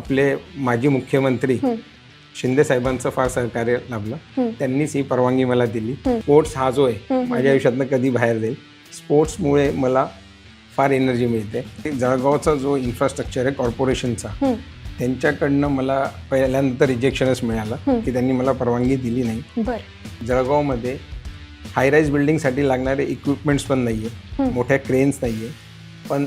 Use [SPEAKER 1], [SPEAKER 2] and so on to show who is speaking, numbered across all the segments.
[SPEAKER 1] आपले माजी मुख्यमंत्री शिंदे साहेबांचं फार सहकार्य लाभलं. त्यांनीच ही परवानगी मला दिली. स्पोर्ट्स हा जो आहे माझ्या आयुष्यातनं कधी बाहेर जाईल. स्पोर्ट्समुळे मला फार एनर्जी मिळते. जळगावचा जो इन्फ्रास्ट्रक्चर आहे कॉर्पोरेशनचा त्यांच्याकडनं मला पहिल्यांदा रिजेक्शनच मिळालं की त्यांनी मला परवानगी दिली नाही. जळगावमध्ये हायराईज बिल्डिंगसाठी लागणारे इक्विपमेंट्स पण नाही आहे मोठ्या क्रेन्स नाही आहे पण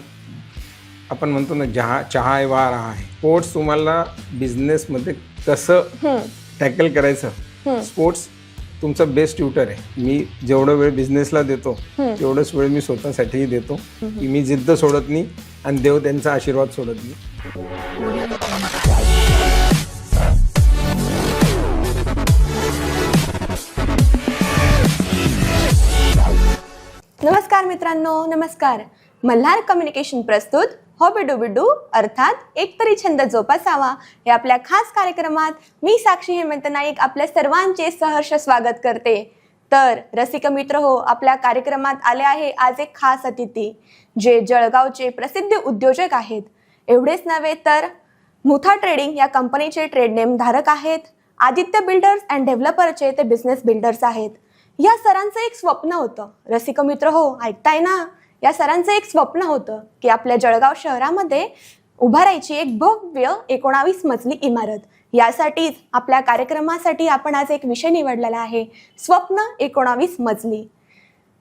[SPEAKER 1] आपण म्हणतो ना जहा चहा आहे. वा रहा आहे स्पोर्ट्स तुम्हाला बिझनेसमध्ये कसं टॅकल करायचं? स्पोर्ट्स तुमचा बेस्ट ट्युटर आहे. मी जेवढं वेळ बिझनेसला देतो तेवढंच वेळ मी स्वतःसाठीही देतो. की मी जिद्द सोडत नाही आणि देव त्यांचा आशीर्वाद सोडत नाही.
[SPEAKER 2] नमस्कार मित्रांनो नमस्कार. मल्हार कम्युनिकेशन प्रस्तुत हॉबी डू अर्थात एकतरी छंद जोपासावा. हे आपल्या खास कार्यक्रमात मी साक्षी हेमंत नाईक आपल्या सर्वांचे सहर्ष स्वागत करते. तर रसिक मित्र हो आपल्या कार्यक्रमात आले आहे आज एक खास अतिथी जे जळगावचे प्रसिद्ध उद्योजक आहेत. एवढेच नव्हे तर मुथा ट्रेडिंग या कंपनीचे ट्रेडनेम धारक आहेत. आदित्य बिल्डर्स अँड डेव्हलपरचे ते बिझनेस बिल्डर्स आहेत. या सरांचं एक स्वप्न होतं. रसिक मित्र हो ऐकताय ना? या सरांचं एक स्वप्न होतं की आपल्या जळगाव शहरामध्ये उभारायची एक भव्य एकोणावीस मजली इमारत. यासाठीच आपल्या कार्यक्रमासाठी आपण आज एक विषय निवडलेला आहे. स्वप्न एकोणावीस मजली.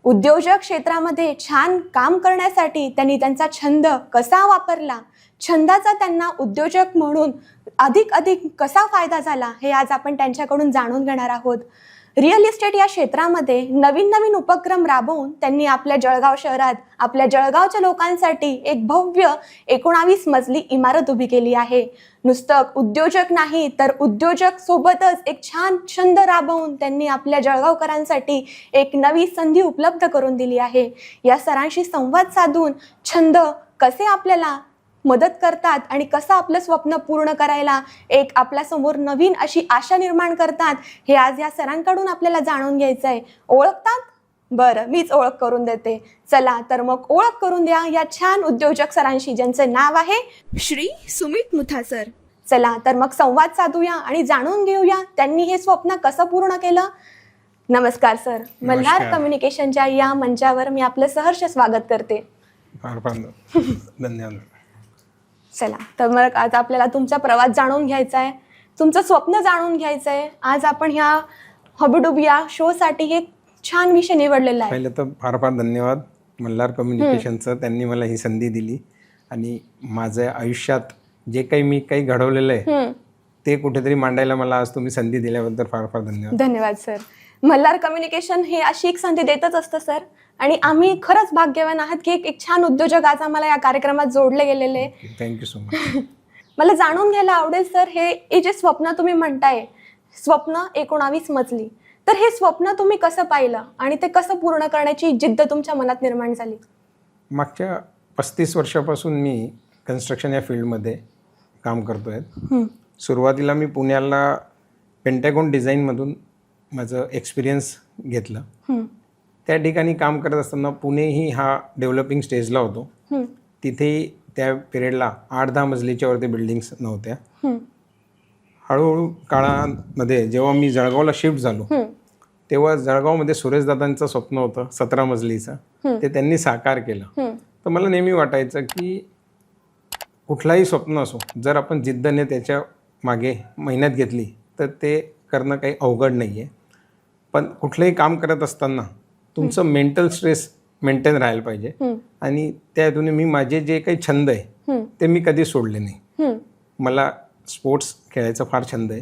[SPEAKER 2] उद्योजक क्षेत्रामध्ये छान काम करण्यासाठी त्यांनी त्यांचा छंद कसा वापरला? छंदाचा त्यांना उद्योजक म्हणून अधिक अधिक कसा फायदा झाला? हे आज आपण त्यांच्याकडून जाणून घेणार आहोत. रिअल इस्टेट या क्षेत्रामध्ये नवीन नवीन उपक्रम राबवून त्यांनी आपल्या जळगाव शहरात आपल्या जळगावच्या लोकांसाठी एक भव्य एकोणावीस मजली इमारत उभी केली आहे. नुसतं उद्योजक नाही तर उद्योजक सोबतच एक छान छंद राबवून त्यांनी आपल्या जळगावकरांसाठी एक नवी संधी उपलब्ध करून दिली आहे. या सरांशी संवाद साधून छंद कसे आपल्याला मदत करतात आणि कसं आपलं स्वप्न पूर्ण करायला एक आपल्यासमोर नवीन अशी आशा निर्माण करतात हे आज या सरांकडून आपल्याला जाणून घ्यायचं आहे ओळखतात? बरं मीच ओळख करून देते. चला तर मग ओळख करून द्या या छान उद्योजक सरांशी ज्यांचं नाव आहे श्री सुमित मुथा सर. चला तर मग संवाद साधूया आणि जाणून घेऊया त्यांनी हे स्वप्न कसं पूर्ण केलं. नमस्कार सर. मल्हार. कम्युनिकेशनच्या या मंचावर मी आपलं सहर्ष स्वागत करते.
[SPEAKER 1] धन्यवाद.
[SPEAKER 2] चला तर मग आज आपल्याला तुमचा प्रवास जाणून घ्यायचा आहे तुमचं स्वप्न जाणून घ्यायचं आहे आज आपण ह्या हॉबीडूब या शोसाठी एक छान विषय निवडलेला आहे.
[SPEAKER 1] पहिलं तर फार फार धन्यवाद. मल्हार कम्युनिकेशनचं त्यांनी मला ही संधी दिली. आणि माझ्या आयुष्यात जे काही मी काही घडवलेलं आहे ते कुठेतरी मांडायला मला आज तुम्ही संधी दिल्याबद्दल फार फार धन्यवाद.
[SPEAKER 2] धन्यवाद सर मल्हार कम्युनिकेशन हे अशी एक संधी देतच असतं सर आणि आम्ही खरंच भाग्यवान आहात की एक एक छान उद्योजक आज आम्हाला या कार्यक्रमात जोडले गेलेले.
[SPEAKER 1] थँक्यू सो मच
[SPEAKER 2] मला जाणून घ्यायला आवडेल सर हे जे स्वप्न तुम्ही म्हणताय स्वप्न एकोणावीस मजली. तर हे स्वप्न तुम्ही कसं पाहिलं आणि ते कसं पूर्ण करण्याची जिद्द तुमच्या मनात निर्माण झाली?
[SPEAKER 1] मागच्या पस्तीस वर्षापासून मी कन्स्ट्रक्शन या फील्डमध्ये काम करतो आहे सुरुवातीला मी पुण्याला पेंटॅगॉन डिझाईनमधून माझं एक्सपिरियन्स घेतलं. त्या ठिकाणी काम करत असताना पुणेही हा डेव्हलपिंग स्टेजला होतो. तिथेही त्या पिरियडला आठ दहा मजलीच्यावरती बिल्डिंग्स नव्हत्या. हळूहळू काळामध्ये जेव्हा मी जळगावला शिफ्ट झालो तेव्हा जळगावमध्ये सुरेशदादांचं स्वप्न होतं सतरा मजलीचं. ते त्यांनी साकार केलं. तर मला नेहमी वाटायचं की कुठलाही स्वप्न असो जर आपण जिद्दने त्याच्यामागे मेहनत घेतली तर ते करणं काही अवघड नाही आहे पण कुठलंही काम करत असताना तुमचं मेंटल स्ट्रेस मेंटेन राहायला पाहिजे. आणि त्यातून मी माझे जे काही छंद आहे ते मी कधी सोडले नाही. मला स्पोर्ट्स खेळायचा फार छंद आहे.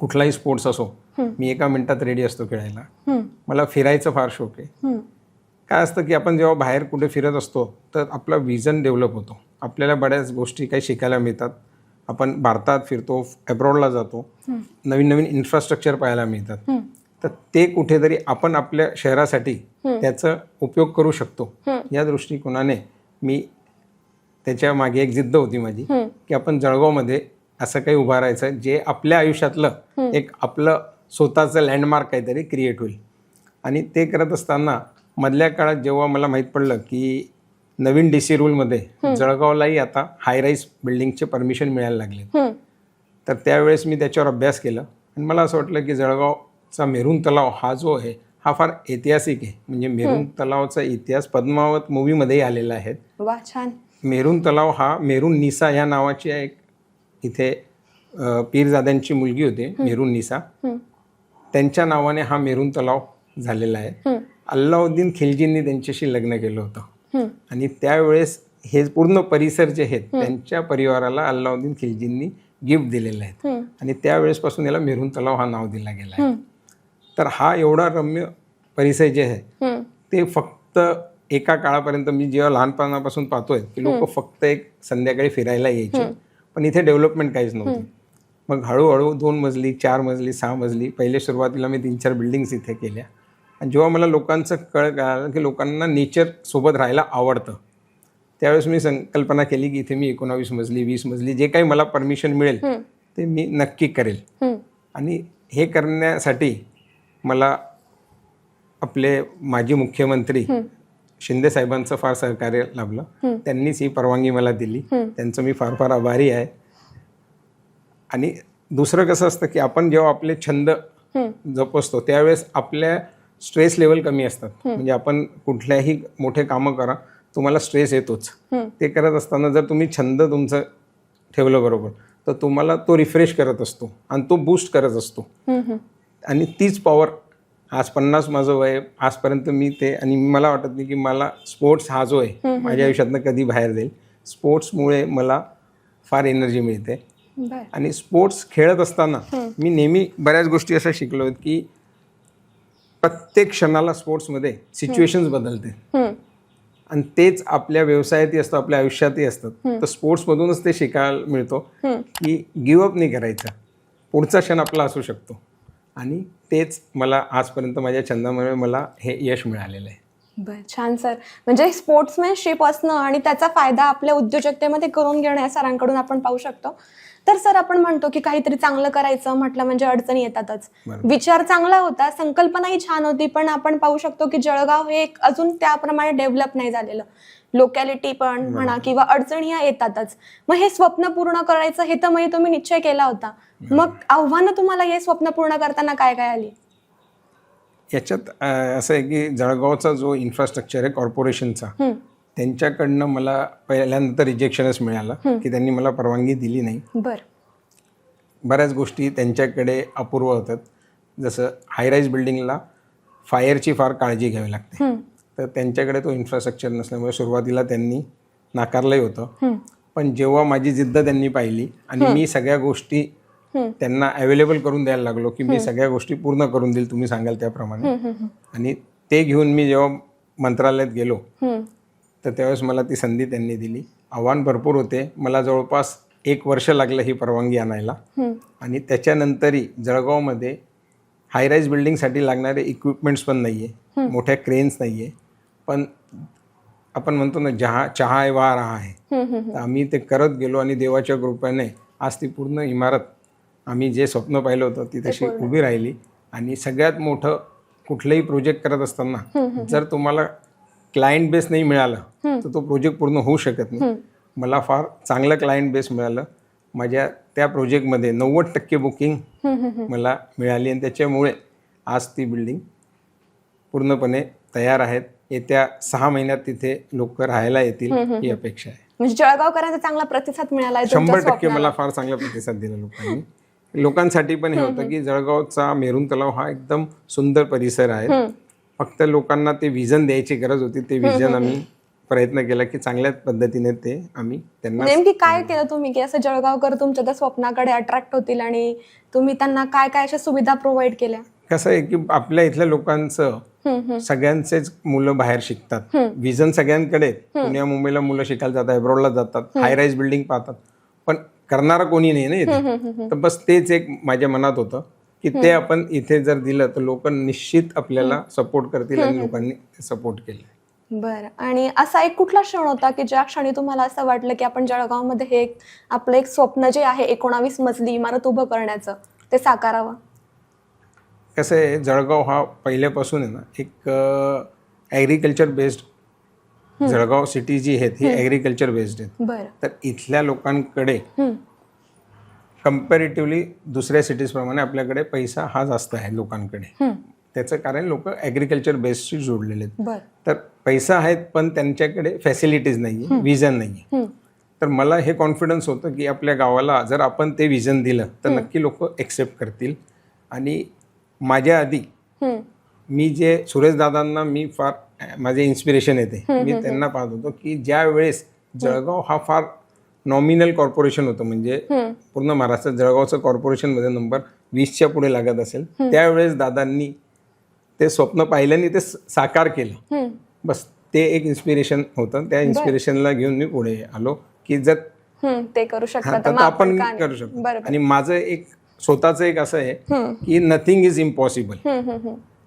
[SPEAKER 1] कुठलाही स्पोर्ट्स असो. मी एका मिनिटात रेडी असतो खेळायला. मला फिरायचं फार शौक आहे. काय असतं की आपण जेव्हा बाहेर कुठे फिरत असतो तर आपला विजन डेव्हलप होतो. आपल्याला बऱ्याच गोष्टी काही शिकायला मिळतात. आपण भारतात फिरतो अब्रॉडला जातो. नवीन नवीन इन्फ्रास्ट्रक्चर पाहायला मिळतात. तर ते कुठेतरी आपण आपल्या शहरासाठी त्याचा उपयोग करू शकतो. या दृष्टिकोनाने मी त्याच्यामागे एक जिद्द होती माझी. की आपण जळगावमध्ये असं काही उभा राहायचं जे आपल्या आयुष्यातलं एक आपलं स्वतःचं लँडमार्क काहीतरी क्रिएट होईल. आणि ते करत असताना मधल्या काळात जेव्हा मला माहीत पडलं की नवीन डी सी रूलमध्ये जळगावलाही आता हाय राईज बिल्डिंगचे परमिशन मिळायला लागले तर त्यावेळेस मी त्याच्यावर अभ्यास केला. आणि मला असं वाटलं की जळगावचा मेरून तलाव हा जो आहे हा फार ऐतिहासिक आहे. म्हणजे मेरून तलावचा इतिहास पद्मावत मूवीमध्येही आलेला आहे.
[SPEAKER 2] वा छान.
[SPEAKER 1] मेरून तलाव हा मेरून निसा या नावाची एक इथे पीरजाद्यांची मुलगी होती मेरून निसा. त्यांच्या नावाने हा मेरून तलाव झालेला आहे. अल्लाउद्दीन खिलजींनी त्यांच्याशी लग्न केलं होतं. आणि त्यावेळेस हे पूर्ण परिसर जे आहेत त्यांच्या परिवाराला अल्लाउद्दीन खिलजींनी गिफ्ट दिलेलं आहे. आणि त्यावेळेसपासून याला मेरून तलाव हा नाव दिला गेला आहे. तर हा एवढा रम्य परिसर जे आहे ते फक्त एका काळापर्यंत मी जेव्हा लहानपणापासून पाहतोय की लोक फक्त एक संध्याकाळी फिरायला यायचे. पण इथे डेव्हलपमेंट काहीच नव्हती. मग हळूहळू दोन मजली चार मजली सहा मजली पहिले सुरुवातीला मी तीन चार बिल्डिंग्स इथे केल्या. आणि जेव्हा मला लोकांचं कळ कळालं की लोकांना नेचर सोबत राहायला आवडतं त्यावेळेस मी संकल्पना केली की इथे मी एकोणावीस मजली वीस मजली जे काही मला परमिशन मिळेल ते मी नक्की करेल. आणि हे करण्यासाठी मला आपले माजी मुख्यमंत्री शिंदे साहेबांचं फार सहकार्य लाभलं. त्यांनीच ही परवानगी मला दिली. त्यांचं मी फार फार आभारी आहे. आणि दुसरं कसं असतं की आपण जेव्हा आपले छंद जोपासतो त्यावेळेस आपल्या स्ट्रेस लेवल कमी असतात. म्हणजे आपण कुठल्याही मोठे कामं करा तुम्हाला स्ट्रेस येतोच. ते करत असताना जर तुम्ही छंद तुमचं ठेवलं बरोबर तर तुम्हाला तो रिफ्रेश करत असतो आणि तो बूस्ट करत असतो. आणि तीच पॉवर आज पन्नास माझं वय आजपर्यंत मी ते आणि मला वाटत नाही की मला स्पोर्ट्स हा जो आहे माझ्या आयुष्यातनं कधी बाहेर जाईल. स्पोर्ट्समुळे मला फार एनर्जी मिळते. आणि स्पोर्ट्स खेळत असताना मी नेहमी बऱ्याच गोष्टी अशा शिकलो आहेत की प्रत्येक क्षणाला स्पोर्ट्समध्ये सिच्युएशन्स बदलते. आणि तेच आपल्या व्यवसायातही असतं आपल्या आयुष्यातही असतात तर स्पोर्ट्समधूनच ते शिकायला मिळतो. की गिवअप नाही करायचं. पुढचा क्षण आपला असू शकतो. आणि तेच मला आजपर्यंत माझ्या छंदामुळे मला हे यश मिळालेलं आहे.
[SPEAKER 2] बर छान सर. म्हणजे स्पोर्ट्समॅनशिप असणं आणि त्याचा फायदा आपल्या उद्योजकतेमध्ये करून घेणं या सरांकडून आपण पाहू शकतो. तर सर आपण म्हणतो की काहीतरी चांगलं करायचं म्हटलं म्हणजे अडचणी येतातच. विचार चांगला होता संकल्पनाही छान होती पण आपण पाहू शकतो की जळगाव हे एक अजून त्याप्रमाणे डेव्हलप नाही झालेलं. लोकॅलिटी पण म्हणा किंवा अडचणी या येतातच. मग हे स्वप्न पूर्ण करायचं हे तर म्हणजे तुम्ही निश्चय केला होता. मग आव्हानं तुम्हाला हे स्वप्न पूर्ण करताना काय काय आली?
[SPEAKER 1] याच्यात असं आहे की जळगावचा जो इन्फ्रास्ट्रक्चर आहे कॉर्पोरेशनचा त्यांच्याकडनं मला पहिल्यांदा तर रिजेक्शनच मिळालं की त्यांनी मला परवानगी दिली नाही.
[SPEAKER 2] बर.
[SPEAKER 1] बऱ्याच गोष्टी त्यांच्याकडे अपूर्व होतात. जसं हायराईज बिल्डिंगला फायरची फार काळजी घ्यावी लागते. तर त्यांच्याकडे तो इन्फ्रास्ट्रक्चर नसल्यामुळे सुरुवातीला त्यांनी नाकारलंही होतं. पण जेव्हा माझी जिद्द त्यांनी पाहिली आणि मी सगळ्या गोष्टी. त्यांना अवेलेबल करून द्यायला लागलो की मी सगळ्या गोष्टी पूर्ण करून देईल तुम्ही सांगाल त्याप्रमाणे. आणि ते घेऊन मी जेव्हा मंत्रालयात गेलो तर त्यावेळेस मला ती संधी त्यांनी दिली. आव्हान भरपूर होते. मला जवळपास एक वर्ष लागलं ही परवानगी आणायला. आणि त्याच्यानंतरही जळगावमध्ये हायराईज बिल्डिंगसाठी लागणारे इक्विपमेंट्स पण नाही आहे मोठ्या क्रेन्स नाही आहे पण आपण म्हणतो ना जहा चहा आहे. वाह रहा आहे. तर आम्ही ते करत गेलो आणि देवाच्या कृपेने आज ती पूर्ण इमारत आम्ही जे स्वप्न पाहिलं होतं ती तशी उभी राहिली. आणि सगळ्यात मोठं कुठलंही प्रोजेक्ट करत असताना जर तुम्हाला क्लायंट बेस नाही मिळालं तर तो प्रोजेक्ट पूर्ण होऊ शकत नाही. मला फार चांगलं क्लायंट बेस मिळालं. माझ्या त्या प्रोजेक्टमध्ये नव्वद टक्के बुकिंग मला मिळाली. आणि त्याच्यामुळे आज ती बिल्डिंग पूर्णपणे तयार आहेत. येत्या सहा महिन्यात तिथे लोक राहायला येतील ही अपेक्षा आहे.
[SPEAKER 2] म्हणजे जळगावकरांचा चांगला प्रतिसाद मिळाला
[SPEAKER 1] शंभर टक्के. मला फार चांगला प्रतिसाद दिला लोकांनी. लोकांसाठी पण हे होतं की जळगावचा मेरून तलाव हा एकदम सुंदर परिसर आहे. फक्त लोकांना ते विजन द्यायची गरज होती ते विजन आम्ही प्रयत्न केला की चांगल्या पद्धतीने ते आम्ही त्यांना
[SPEAKER 2] नेमकी काय केलं तुम्ही की असं जळगावकर तुमच्या त्या स्वप्नाकडे अट्रॅक्ट होतील आणि तुम्ही त्यांना काय काय अशा सुविधा प्रोव्हाइड केल्या?
[SPEAKER 1] कसं आहे की आपल्या इथल्या लोकांचं. सगळ्यांचेच मुलं बाहेर शिकतात. विजन सगळ्यांकडे. पुण्या मुंबईला मुलं शिकायला जातात अब्रॉडला जातात हाय राईज बिल्डिंग पाहतात. पण करणारा कोणी नाही ना इथे. तर बस तेच एक माझ्या मनात होतं की ते आपण इथे जर दिलं तर लोक निश्चित आपल्याला सपोर्ट करतील आणि लोकांनी सपोर्ट केलं.
[SPEAKER 2] बरं. आणि असा एक कुठला क्षण होता की ज्या क्षणी तुम्हाला असं वाटलं की आपण जळगावमध्ये हे एक आपलं एक स्वप्न जे आहे एकोणावीस मजली इमारत उभं करण्याचं ते साकारावं?
[SPEAKER 1] कसं आहे जळगाव हा पहिल्यापासून आहे ना एक ॲग्रिकल्चर बेस्ड जळगाव सिटी जी आहेत ही ॲग्रिकल्चर बेस्ड आहेत. तर इथल्या लोकांकडे. कम्पॅरेटिव्हली दुसऱ्या सिटीजप्रमाणे आपल्याकडे पैसा हा जास्त आहे लोकांकडे. त्याचं कारण लोक ॲग्रिकल्चर बेस्डशी जोडलेले आहेत. तर पैसा आहेत पण त्यांच्याकडे फॅसिलिटीज नाही आहे विजन नाही आहे. तर मला हे कॉन्फिडन्स होतं की आपल्या गावाला जर आपण ते विजन दिलं तर नक्की लोक एक्सेप्ट करतील. आणि माझ्या आधी. मी जे सुरेशदादांना मी फार माझे इन्स्पिरेशन येते मी त्यांना पाहत होतो की ज्या वेळेस जळगाव हा फार नॉमिनल कॉर्पोरेशन होतं म्हणजे. पूर्ण महाराष्ट्रात जळगावचं कॉर्पोरेशनमध्ये नंबर वीसच्या पुढे लागत असेल त्यावेळेस दादांनी ते स्वप्न पाहिलं आणि ते साकार केलं. बस ते एक इन्स्पिरेशन होतं त्या इन्स्पिरेशनला घेऊन मी पुढे आलो की जर.
[SPEAKER 2] ते करू शकता
[SPEAKER 1] आपण? करू शकतो आणि माझं एक स्वतःचं एक असं आहे. की नथिंग इज इम्पॉसिबल.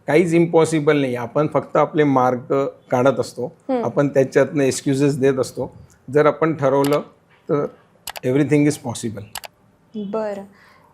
[SPEAKER 1] काहीच इम्पॉसिबल नाही. आपण फक्त आपले मार्ग काढत असतो. आपण त्याच्यातनं एक्सक्युजेस देत असतो. जर आपण ठरवलं तर एव्हरीथिंग इज पॉसिबल
[SPEAKER 2] बरं.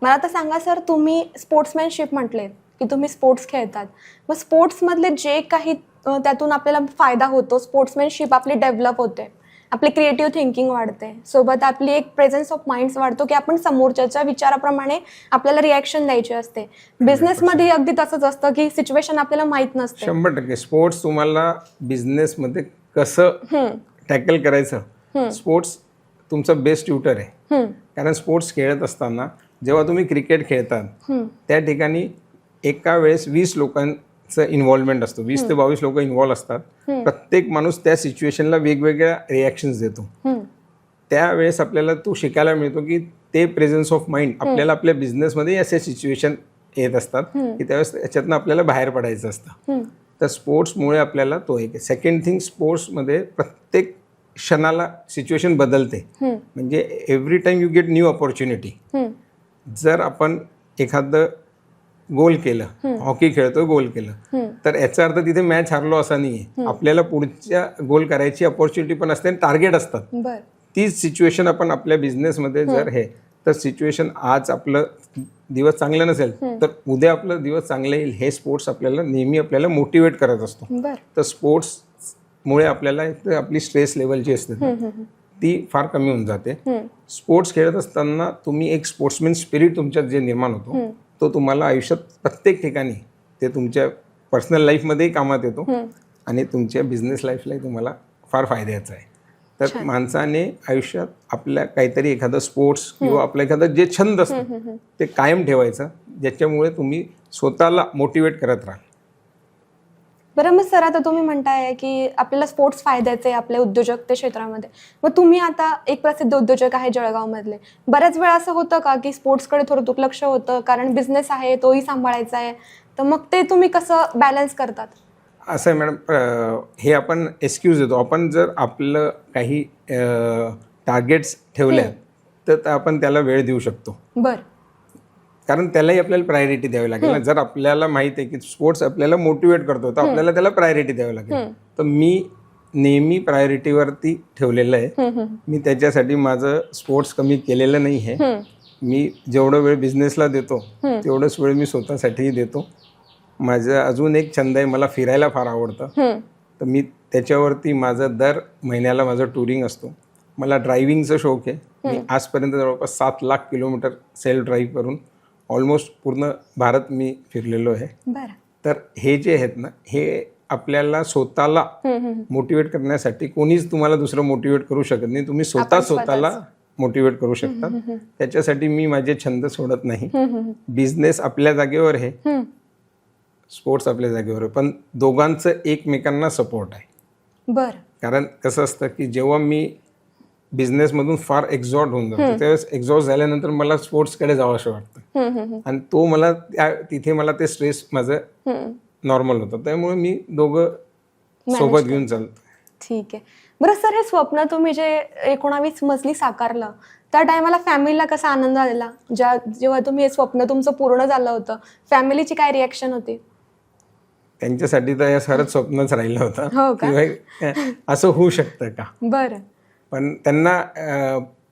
[SPEAKER 2] मला आता सांगा सर तुम्ही स्पोर्ट्समॅनशिप म्हटले की तुम्ही स्पोर्ट्स खेळतात. मग स्पोर्ट्समधले जे काही त्यातून आपल्याला फायदा होतो स्पोर्ट्समॅनशिप आपली डेव्हलप होते. आपली क्रिएटिव्ह थिंकिंग वाढते. सोबत आपली एक प्रेझेन्स ऑफ माइंड्स वाढतो की आपण समोरच्याच्या विचाराप्रमाणे आपल्याला रिॲक्शन द्यायची असते. बिझनेसमध्ये अगदी तसंच असतं की सिच्युएशन आपल्याला माहीत नसते.
[SPEAKER 1] शंभर टक्के. स्पोर्ट्स तुम्हाला बिझनेसमध्ये कसं. टॅकल करायचं? स्पोर्ट्स तुमचा बेस्ट ट्युटर आहे. कारण स्पोर्ट्स खेळत असताना जेव्हा तुम्ही क्रिकेट खेळतात. त्या ठिकाणी एका वेळेस वीस लोकांचं इन्व्हॉल्वमेंट असतो. वीस ते बावीस लोक इन्व्हॉल्व असतात. प्रत्येक माणूस त्या सिच्युएशनला वेगवेगळ्या रिॲक्शन्स देतो. त्यावेळेस आपल्याला तो शिकायला मिळतो की ते प्रेझन्स ऑफ माइंड आपल्याला आपल्या बिझनेसमध्ये असे सिच्युएशन येत असतात की त्यावेळेस त्याच्यातनं आपल्याला बाहेर पडायचं असतं. तर स्पोर्ट्समुळे आपल्याला तो एक सेकंड थिंग स्पोर्ट्समध्ये प्रत्येक क्षणाला सिच्युएशन बदलते. म्हणजे every time you get new opportunity. जर आपण एखादं गोल केलं. हॉकी खेळतोय गोल केलं. तर याचा अर्थ तिथे मॅच हारलो असा नाही आहे आपल्याला पुढच्या गोल करायची ऑपॉर्च्युनिटी पण असते आणि टार्गेट असतात. तीच सिच्युएशन आपण आपल्या बिझनेसमध्ये जर हे तर सिच्युएशन आज आपलं दिवस चांगलं नसेल तर उद्या आपलं दिवस चांगलं येईल हे स्पोर्ट्स आपल्याला नेहमी आपल्याला मोटिवेट करत असतो. तर स्पोर्ट्समुळे आपल्याला एक तर आपली स्ट्रेस लेवल जी असते ती फार कमी होऊन जाते. स्पोर्ट्स खेळत असताना तुम्ही एक स्पोर्ट्समॅन स्पिरिट तुमच्यात जे निर्माण होतो तो तुम्हाला आयुष्यात प्रत्येक ठिकाणी ते तुमच्या पर्सनल लाईफमध्येही कामात येतो आणि तुमच्या बिझनेस लाईफलाही तुम्हाला फार फायद्याचं आहे. तर माणसाने आयुष्यात आपल्या काहीतरी एखादं स्पोर्ट्स किंवा आपलं एखादं जे छंद असतं ते कायम ठेवायचं ज्याच्यामुळे तुम्ही स्वतःला मोटिवेट करत राहाल
[SPEAKER 2] बरं मग सर आता तुम्ही म्हणताय की आपल्याला स्पोर्ट्स फायद्याचे आहे आपल्या उद्योजकते क्षेत्रामध्ये. मग तुम्ही आता एक प्रसिद्ध उद्योजक आहे जळगावमधले. बऱ्याच वेळा असं होतं का की स्पोर्ट्सकडे थोडं दुर्लक्ष होतं कारण बिझनेस आहे तोही सांभाळायचा आहे. तर मग ते तुम्ही कसं बॅलन्स करतात?
[SPEAKER 1] असं आहे मॅडम हे आपण एक्सक्यूज देतो. आपण जर आपलं काही टार्गेट्स ठेवल्या तर आपण त्याला वेळ देऊ शकतो.
[SPEAKER 2] बरं.
[SPEAKER 1] कारण त्यालाही आपल्याला प्रायोरिटी द्यावी लागेल ना. जर आपल्याला माहीत आहे की स्पोर्ट्स आपल्याला मोटिवेट करतो तर आपल्याला त्याला प्रायोरिटी द्यावी लागेल. तर मी नेहमी प्रायोरिटीवरती ठेवलेलं आहे. मी त्याच्यासाठी माझं स्पोर्ट्स कमी केलेलं नाही आहे मी जेवढं वेळ बिझनेसला देतो तेवढंच वेळ मी स्वतःसाठीही देतो. माझं अजून एक छंद आहे मला फिरायला फार आवडतं. तर मी त्याच्यावरती माझं दर महिन्याला माझं टुरिंग असतो. मला ड्रायव्हिंगचा शौक आहे. मी आजपर्यंत जवळपास सात लाख किलोमीटर सेल्फ ड्राईव्ह करून ऑलमोस्ट पूर्ण भारत मी फिरलेलो आहे. तर हे जे आहेत ना हे आपल्याला स्वतःला. मोटिवेट करण्यासाठी कोणीच तुम्हाला दुसरं मोटिवेट करू शकत नाही. तुम्ही स्वतः स्वतःला मोटिवेट करू शकता. त्याच्यासाठी मी माझे छंद सोडत नाही. बिझनेस आपल्या जागेवर आहे. स्पोर्ट्स आपल्या जागेवर आहे. पण दोघांचं एकमेकांना सपोर्ट आहे.
[SPEAKER 2] बरं.
[SPEAKER 1] कारण कसं असतं की जेव्हा मी बिझनेसमधून फार एक्झॉट होऊन जातो. त्यावेळेस एक्झॉस्ट झाल्यानंतर मला स्पोर्ट्सकडे जावं असं वाटतं. आणि तो मला त्या तिथे मला ते स्ट्रेस माझं. नॉर्मल होतं. त्यामुळे मी दोघं सोबत घेऊन चालतो
[SPEAKER 2] ठीक आहे. बरं सर हे स्वप्न तुम्ही जे एकोणावीस मजली साकारलं त्या टायमाला फॅमिलीला कसा आनंद आलेला ज्या जेव्हा तुम्ही हे स्वप्न तुमचं पूर्ण झालं होतं फॅमिलीची काय रिॲक्शन होती?
[SPEAKER 1] त्यांच्यासाठी तर हे खरंच स्वप्नच राहिलं
[SPEAKER 2] हो
[SPEAKER 1] होतं भाई, असं होऊ शकतं का?
[SPEAKER 2] बरं.
[SPEAKER 1] पण त्यांना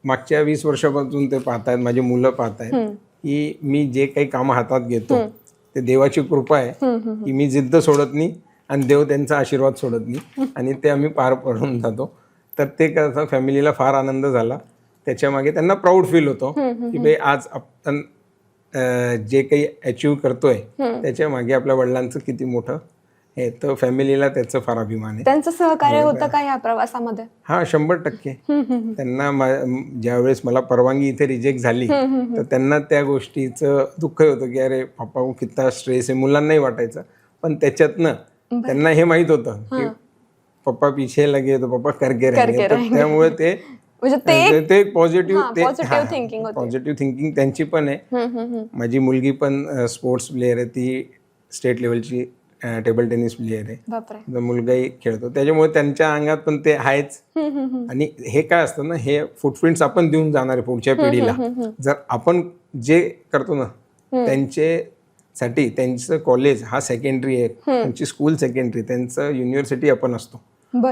[SPEAKER 1] मागच्या वीस वर्षापासून ते पाहतायत माझी मुलं पाहतायत की मी जे काही कामं हातात घेतो ते देवाची कृपा आहे की मी जिद्द सोडत नाही आणि देव त्यांचा आशीर्वाद सोडत नाही. आणि ते आम्ही पार पडून जातो. तर ते कसं फॅमिलीला फार आनंद झाला. त्याच्यामागे त्यांना प्राऊड फील होतो की भाई आज आपण जे काही अचीव करतोय त्याच्यामागे आपल्या वडिलांचं किती मोठं हे तर फॅमिलीला त्याचं फार अभिमान आहे.
[SPEAKER 2] त्यांचं सहकार्य होतं का या प्रवासामध्ये?
[SPEAKER 1] हा शंभर टक्के. त्यांना ज्यावेळेस मला परवानगी इथे रिजेक्ट झाली तर त्यांना त्या गोष्टीचं दुःख होतं की अरे पप्पा किती स्ट्रेस आहे मुलांनाही वाटायचं. पण त्याच्यातनं त्यांना हे माहीत होतं की पप्पा पिछे लगे तो पप्पा करके रहेंगे. तर त्यामुळे ते
[SPEAKER 2] म्हणजे ते
[SPEAKER 1] पॉझिटिव्ह
[SPEAKER 2] हा, होते.
[SPEAKER 1] पॉझिटिव्ह थिंकिंग त्यांची पण आहे. माझी मुलगी पण स्पोर्ट्स प्लेअर आहे. ती स्टेट लेवलची टेबल टेनिस प्लेअर आहे. मुलगाही खेळतो. त्याच्यामुळे त्यांच्या अंगात पण ते आहेच. आणि हे काय असतं ना हे फुटप्रिंट्स आपण देऊन जाणार आहे पुढच्या पिढीला. जर आपण जे करतो ना त्यांचे साठी त्यांचं कॉलेज हा सेकंडरी आहे. त्यांची स्कूल सेकंडरी त्यांचं युनिव्हर्सिटी आपण असतो.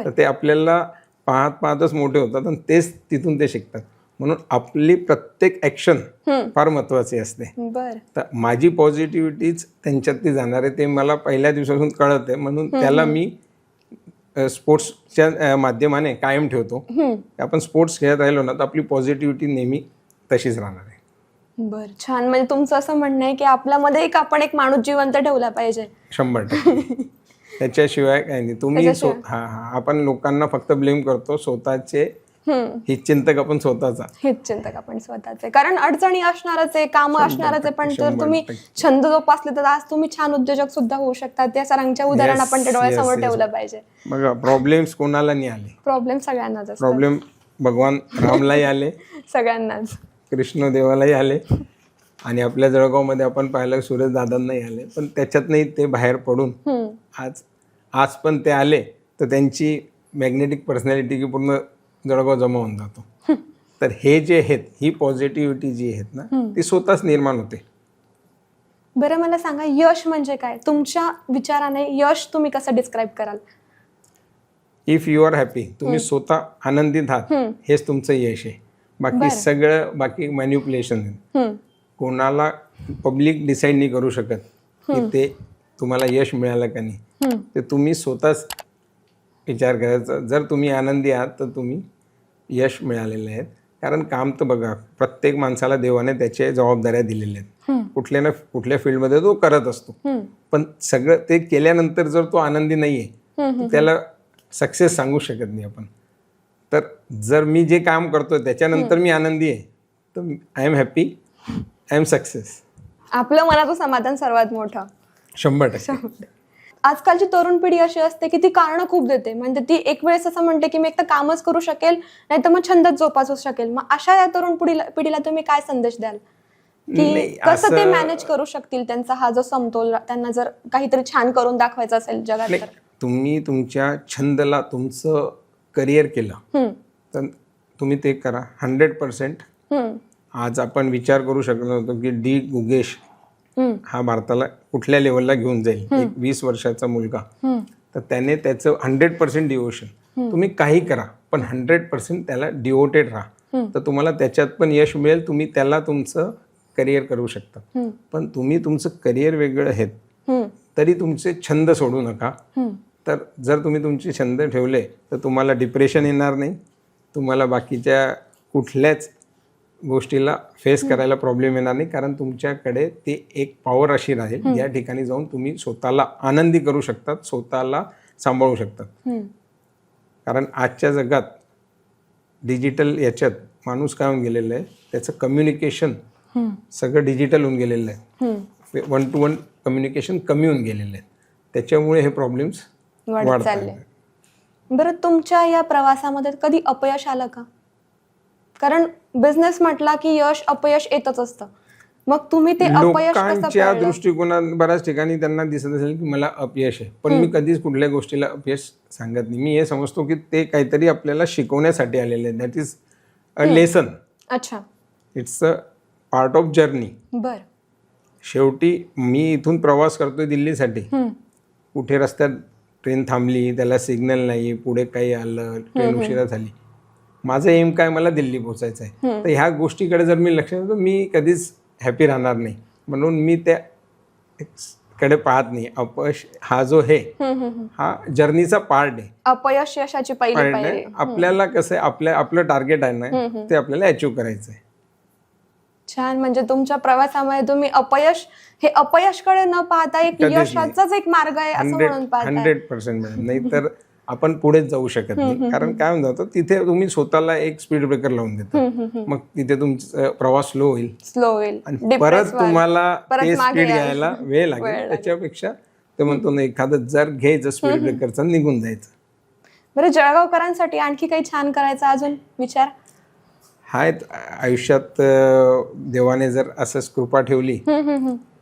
[SPEAKER 1] तर ते आपल्याला पाहत पाहतच मोठे होतात आणि तेच तिथून ते शिकतात. म्हणून आपली प्रत्येक ऍक्शन फार महत्वाची असते.
[SPEAKER 2] बर.
[SPEAKER 1] तर माझी पॉझिटिव्हिटीच त्यांच्यातली जाणार आहे ते मला पहिल्या दिवसापासून कळत. आहे म्हणून त्याला मी स्पोर्ट्सच्या माध्यमाने कायम ठेवतो. आपण स्पोर्ट्स खेळत राहिलो ना तर आपली पॉझिटिव्हिटी नेहमी तशीच राहणार आहे.
[SPEAKER 2] बर छान. म्हणजे तुमचं असं म्हणणं आहे की आपल्यामध्ये एक आपण एक माणूस जिवंत ठेवला पाहिजे.
[SPEAKER 1] शंभर टक्के. त्याच्याशिवाय काही नाही. तुम्ही आपण लोकांना फक्त ब्लेम करतो. स्वतःचे ही चिंतक आपण स्वतःचा
[SPEAKER 2] हेच चिंतक आपण स्वतःचे कारण अडचणी असणारच आहे काम असणारच आहे पण जर तुम्ही छंद जोपासले तर आज तुम्ही छान उद्योजक सुद्धा होऊ शकता त्या सरांच्या उदाहरण आपण ते डोळ्यासमोर. ठेवलं पाहिजे.
[SPEAKER 1] बघा प्रॉब्लेम्स कोणाला नाही आले.
[SPEAKER 2] प्रॉब्लेम सगळ्यांनाच
[SPEAKER 1] प्रॉब्लेम भगवान रामलाही आले.
[SPEAKER 2] सगळ्यांनाच.
[SPEAKER 1] कृष्णदेवालाही आले. आणि आपल्या जळगावमध्ये आपण पाहिलं सुरेश दादांनाही आले. पण त्याच्यातनंही ते बाहेर पडून आज आज पण ते आले. तर त्यांची मॅग्नेटिक पर्सनॅलिटी की पूर्ण जळगाव जमा होऊन जातो. तर हे जे आहेत ही पॉझिटिव्हिटी जी आहेत ना ती स्वतःच निर्माण होते.
[SPEAKER 2] बरं मला सांगा यश म्हणजे काय? तुमच्या विचाराने यश तुम्ही कसं डिस्क्राईब कराल?
[SPEAKER 1] इफ यू आर हॅपी तुम्ही स्वतः आनंदित आहात हेच तुमचं यश आहे. बाकी सगळं बाकी मॅन्युप्युलेशन कोणाला पब्लिक डिसाईड नाही करू शकत की ते तुम्हाला यश मिळालं का नाही. ते तुम्ही स्वतःच विचार करायचा. जर तुम्ही आनंदी आहात तर तुम्ही यश मिळालेले आहेत कारण काम तर बघा प्रत्येक माणसाला देवाने त्याचे जबाबदाऱ्या दिलेल्या आहेत. कुठल्या ना कुठल्या फील्डमध्ये तो करत असतो. पण सगळं ते केल्यानंतर जर तो आनंदी नाही आहे त्याला सक्सेस सांगू शकत नाही आपण. तर जर मी जे काम करतोय त्याच्यानंतर मी आनंदी आहे तर I am happy I am success
[SPEAKER 2] आपलं मनाचं समाधान सर्वात मोठं.
[SPEAKER 1] शंभर टक्के.
[SPEAKER 2] आजकालची तरुण पिढी अशी असते की ती कारणं खूप देते. म्हणजे ती एक वेळेस असं म्हणते की मी एक तर कामच करू शकेल नाही तर मग छंदच जोपासू शकेल. मग अशा या तरुण पिढीला पिढीला तुम्ही काय संदेश द्याल? की कसं ते मॅनेज करू शकतील त्यांचा हा जो समतोल त्यांना जर काहीतरी छान करून दाखवायचं असेल जगात तर?
[SPEAKER 1] तुम्ही तुमच्या छंदला तुमचं करिअर केलं. तर तुम्ही ते करा. हंड्रेड पर्सेंट आज आपण विचार करू शकलो नव्हतो की डी. गुगेश हा भारताला कुठल्या लेवलला घेऊन जाईल? एक वीस वर्षाचा मुलगा. तर त्याने त्याचं हंड्रेड पर्सेंट डिवोशन तुम्ही काही करा पण हंड्रेड पर्सेंट त्याला डिवोटेड राहा. तर तुम्हाला त्याच्यात पण यश मिळेल तुम्ही त्याला तुमचं करिअर करू शकता. पण तुम्ही तुमचं करिअर वेगळं आहेत. तरी तुमचे छंद सोडू नका. तर जर तुम्ही तुमचे छंद ठेवले तर तुम्हाला डिप्रेशन येणार नाही. तुम्हाला बाकीच्या कुठल्याच गोष्टीला फेस करायला प्रॉब्लेम येणार नाही. कारण तुमच्याकडे ती एक पॉवर अशी राहील या ठिकाणी जाऊन तुम्ही स्वतःला आनंदी करू शकतात स्वतःला सांभाळू शकतात. कारण आजच्या जगात डिजिटल याच्यात माणूस काय होऊन गेलेलं आहे त्याचं कम्युनिकेशन सगळं डिजिटल होऊन गेलेलं आहे. वन टू वन कम्युनिकेशन कमी होऊन गेलेलं आहे. त्याच्यामुळे हे प्रॉब्लेम्स
[SPEAKER 2] वाढत चालले. बरं तुमच्या या प्रवासामध्ये कधी अपयश आलं का? कारण बिझनेस म्हटला की यश अपयश येतच असतं. मग तुम्ही ते अपयश
[SPEAKER 1] लोकांच्या? दृष्टिकोनात बऱ्याच ठिकाणी त्यांना दिसत असेल की मला अपयश आहे. पण मी कधीच कुठल्या गोष्टीला अपयश सांगत नाही. मी हे समजतो की ते काहीतरी आपल्याला शिकवण्यासाठी आलेले आहे दॅट इज अ लेसन
[SPEAKER 2] अच्छा.
[SPEAKER 1] It's a part of journey
[SPEAKER 2] बर.
[SPEAKER 1] शेवटी मी इथून प्रवास करतोय दिल्लीसाठी. कुठे रस्त्यात ट्रेन थांबली त्याला सिग्नल नाही पुढे काही आलं ट्रेन उशिरा झाली. माझं एम काय मला दिल्ली पोचायचं आहे तर ह्या गोष्टीकडे जर मी लक्ष देतो मी कधीच हॅपी राहणार नाही. म्हणून मी त्या कडे पाहत नाही. अपयश हा जो
[SPEAKER 2] हम्म.
[SPEAKER 1] हा जर्नीचा पार्ट आहे.
[SPEAKER 2] अपयश यशाची पहिली.
[SPEAKER 1] आपल्याला कसं आपल्या आपलं टार्गेट आहे ना ते आपल्याला अचीव करायचं आहे
[SPEAKER 2] छान. म्हणजे तुमच्या प्रवासामध्ये तुम्ही अपयश हे अपयशकडे न पाहता एक. यशाचाच एक मार्ग आहे असं
[SPEAKER 1] हंड्रेड
[SPEAKER 2] म्हणून
[SPEAKER 1] हंड्रेड पर्सेंट नाही तर आपण पुढेच जाऊ शकत नाही. कारण काय होऊन जातं तिथे तुम्ही स्वतःला एक स्पीड ब्रेकर लावून देता. मग तिथे तुमचा प्रवास स्लो होईल.
[SPEAKER 2] स्लो होईल.
[SPEAKER 1] आणि परत. तुम्हाला ते स्पीड
[SPEAKER 2] याल.
[SPEAKER 1] घ्यायला वेळ लागेल. त्याच्यापेक्षा ते म्हणतो ना एखादं जर घ्यायचं स्पीड ब्रेकरचा निघून जायचं.
[SPEAKER 2] बरं जळगावकरांसाठी आणखी काही छान करायचा अजून विचार?
[SPEAKER 1] आहेत आयुष्यात देवाने जर असंच कृपा ठेवली.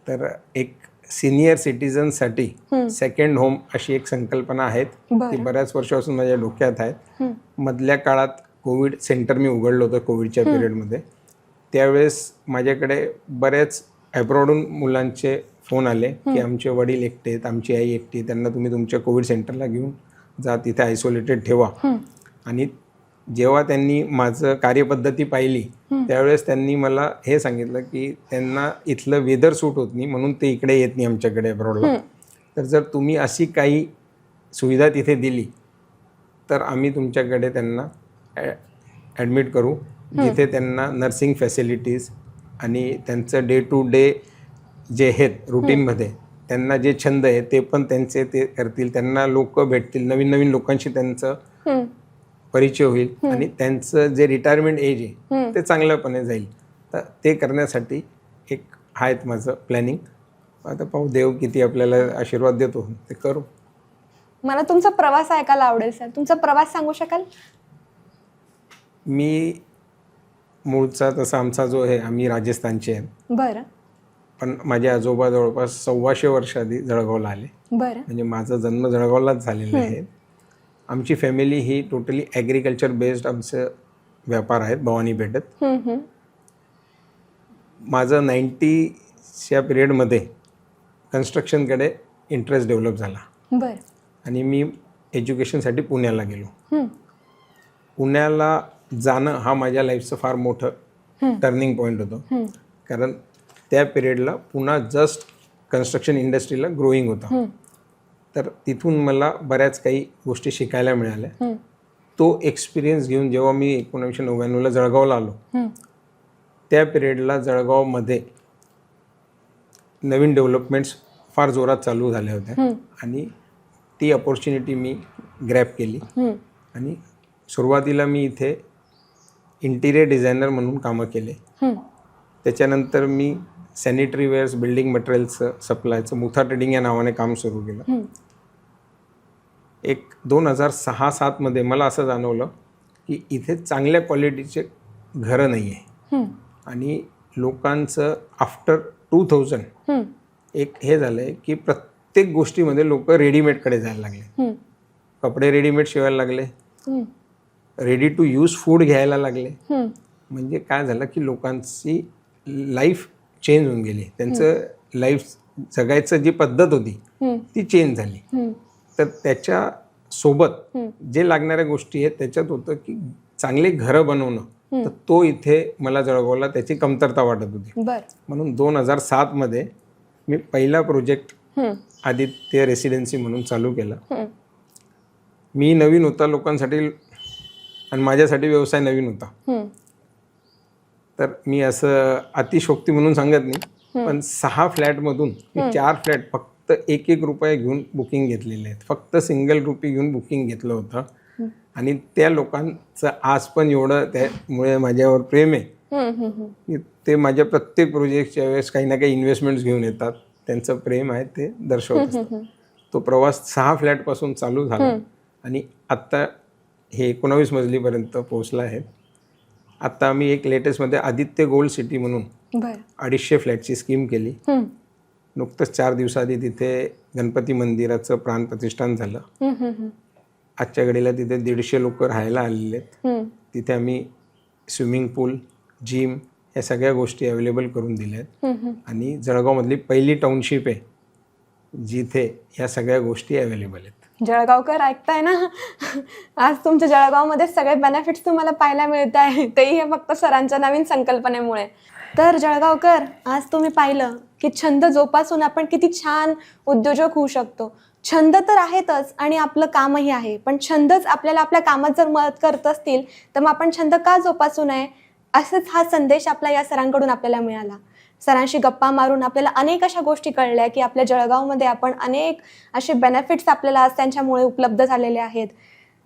[SPEAKER 1] तर एक सिनियर सिटीजनसाठी सेकंड होम अशी एक संकल्पना आहेत. ती बऱ्याच वर्षापासून माझ्या डोक्यात आहेत. मधल्या काळात कोविड सेंटर मी उघडलं होतं कोविडच्या पिरियडमध्ये त्यावेळेस माझ्याकडे बरेच ॲब्रॉडून मुलांचे फोन आले की आमचे वडील एकटे आहेत आमची आई एकटी त्यांना तुम्ही तुमच्या कोविड सेंटरला घेऊन जा तिथे आयसोलेटेड ठेवा. आणि जेव्हा त्यांनी माझं कार्यपद्धती पाहिली त्यावेळेस त्यांनी मला हे सांगितलं की त्यांना इथलं वेदर सूट होत नाही म्हणून ते इकडे येत नाही आमच्याकडे अब्रॉडला तर जर तुम्ही अशी काही सुविधा तिथे दिली तर आम्ही तुमच्याकडे त्यांना ॲडमिट करू. जिथे त्यांना नर्सिंग फॅसिलिटीज आणि त्यांचं डे टू डे जे आहेत रुटीनमध्ये त्यांना जे छंद आहे ते पण त्यांचे ते करतील. त्यांना लोक भेटतील नवीन नवीन लोकांशी त्यांचं. परिचय होईल आणि त्यांचं जे रिटायरमेंट एज आहे ते चांगल्यापणे जाईल. तर ते करण्यासाठी एक आहेत माझं प्लॅनिंग आता पाहू देव किती आपल्याला आशीर्वाद देतो. ते करू.
[SPEAKER 2] मला तुमचा प्रवास ऐकायला आवडेल सर तुमचा प्रवास सांगू शकाल?
[SPEAKER 1] मी मूळचा तसा आमचा जो आहे आम्ही राजस्थानचे आहे
[SPEAKER 2] बरं.
[SPEAKER 1] पण माझे आजोबा जवळपास सव्वाशे वर्ष आधी जळगावला आले.
[SPEAKER 2] बरं.
[SPEAKER 1] म्हणजे माझा जन्म जळगावलाच झालेला आहे. आमची फॅमिली ही टोटली ॲग्रिकल्चर बेस्ड आमचं व्यापार आहेत भवानी
[SPEAKER 2] हम्म.
[SPEAKER 1] माझं नाईन्टीच्या पिरियडमध्ये कन्स्ट्रक्शनकडे इंटरेस्ट डेव्हलप झाला. आणि मी एज्युकेशनसाठी पुण्याला गेलो. पुण्याला जाणं हा माझ्या लाईफचं फार मोठं टर्निंग पॉईंट होतं. कारण त्या पिरियडला पुन्हा जस्ट कन्स्ट्रक्शन इंडस्ट्रीला ग्रोईंग होता. तर तिथून मला बऱ्याच काही गोष्टी शिकायला मिळाल्या. तो एक्सपिरियन्स घेऊन जेव्हा मी एकोणीसशे नव्याण्णवला जळगावला आलो. त्या पिरियडला जळगावमध्ये नवीन डेव्हलपमेंट्स फार जोरात चालू झाल्या होत्या आणि ती अपॉर्च्युनिटी मी ग्रॅप केली. आणि सुरुवातीला मी इथे इंटिरियर डिझायनर म्हणून कामं केले. त्याच्यानंतर मी सॅनिटरी वेअर्स बिल्डिंग मटेरियल्सचं सप्लायचं मुथा ट्रेडिंग या नावाने काम सुरू केलं. एक दोन हजार सहा सातमध्ये मला असं जाणवलं की इथे चांगल्या क्वालिटीचे घरं नाही आहे. आणि लोकांचं आफ्टर टू थाउजंड. एक हे झालं आहे की प्रत्येक गोष्टीमध्ये लोक रेडीमेडकडे जायला लागले. कपडे रेडीमेड शिवायला लागले. रेडी टू यूज फूड घ्यायला लागले. म्हणजे काय झालं की लोकांची लाईफ चेंज होऊन गेली त्यांचं लाईफ जगायचं जी पद्धत होती. ती चेंज झाली. तर त्याच्या सोबत. जे लागणाऱ्या गोष्टी आहेत त्याच्यात होतं की चांगले घरं बनवणं तर तो इथे मला जळगावला त्याची कमतरता वाटत होती म्हणून दोन हजार सातमध्ये मी पहिला प्रोजेक्ट. आदित्य रेसिडेन्सी म्हणून चालू केला. मी नवीन होता लोकांसाठी आणि माझ्यासाठी व्यवसाय नवीन होता. तर मी असं अतिशोक्ती म्हणून सांगत नाही. पण सहा फ्लॅटमधून मी चार फ्लॅट फक्त एक एक रुपये घेऊन बुकिंग घेतलेले आहेत. फक्त सिंगल रुपी घेऊन बुकिंग घेतलं होतं. आणि त्या लोकांचं आज पण एवढं त्यामुळे माझ्यावर प्रेम आहे. ते माझ्या प्रत्येक प्रोजेक्टच्या वेळेस काही ना काही इन्व्हेस्टमेंट्स घेऊन येतात. त्यांचं प्रेम आहे ते दर्शवत तो प्रवास सहा फ्लॅटपासून चालू झाला. आणि आत्ता हे एकोणावीस मजलीपर्यंत पोहोचला आहे. आत्ता आम्ही एक लेटेस्टमध्ये आदित्य गोल्ड सिटी म्हणून अडीचशे फ्लॅटची स्कीम केली. नुकतंच चार दिवसाआधी तिथे गणपती मंदिराचं प्राणप्रतिष्ठान झालं. आजच्या घडीला तिथे दीडशे लोक राहायला आलेले आहेत. तिथे आम्ही स्विमिंग पूल जिम या सगळ्या गोष्टी अवेलेबल करून दिल्या आहेत. आणि जळगावमधली पहिली टाउनशिप आहे जिथे या सगळ्या गोष्टी अवेलेबल आहेत
[SPEAKER 2] जळगावकर ऐकताय ना? आज तुमच्या जळगावमध्ये सगळे बेनिफिट्स तुम्हाला पाहायला मिळत आहे. तेही हे फक्त सरांच्या नवीन संकल्पनेमुळे. तर जळगावकर आज तुम्ही पाहिलं की छंद जोपासून आपण किती छान उद्योजक होऊ शकतो. छंद तर आहेतच आणि आपलं कामही आहे. पण छंदच आपल्याला आपल्या कामात जर मदत करत असतील तर मग आपण छंद का जोपासू नये? असंच हा संदेश आपला या सरांकडून आपल्याला मिळाला. सरांशी गप्पा मारून आपल्याला अनेक अशा गोष्टी कळल्या की आपल्या जळगावमध्ये आपण अनेक असे बेनिफिट्स आपल्याला आज त्यांच्यामुळे उपलब्ध झालेले आहेत.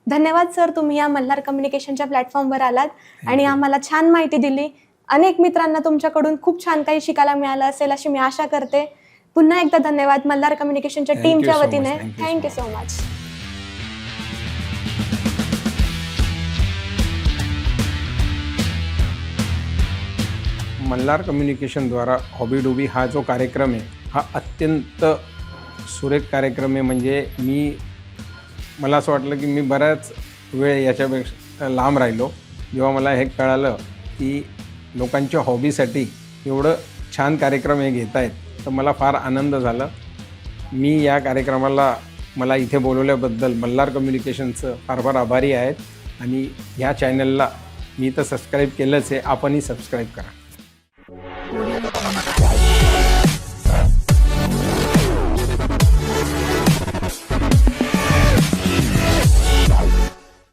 [SPEAKER 2] धन्यवाद सर. तुम्ही या मल्हार कम्युनिकेशनच्या प्लॅटफॉर्मवर आलात आणि आम्हाला छान माहिती दिली. अनेक मित्रांना तुमच्याकडून खूप छान काही शिकायला मिळालं असेल अशी मी आशा करते. पुन्हा एकदा धन्यवाद मल्हार कम्युनिकेशनच्या टीमच्या. वतीने. Thank you so much
[SPEAKER 1] Malhar कम्युनिकेशनद्वारा hobby डोबी हा जो कार्यक्रम आहे हा अत्यंत सुरेख कार्यक्रम आहे. म्हणजे मी मला असं वाटलं की मी बऱ्याच वेळ याच्यापेक्षा लांब राहिलो. जेव्हा मला हे कळालं की लोकांच्या हॉबीसाठी एवढं छान कार्यक्रम हे घेत आहेत तर मला फार आनंद झाला. मी या कार्यक्रमाला मला इथे बोलवल्याबद्दल मल्हार कम्युनिकेशनचं फार फार आभारी आहेत. आणि ह्या चॅनलला मी तर सबस्क्राईब केलंच आहे. आपणही सबस्क्राईब करा.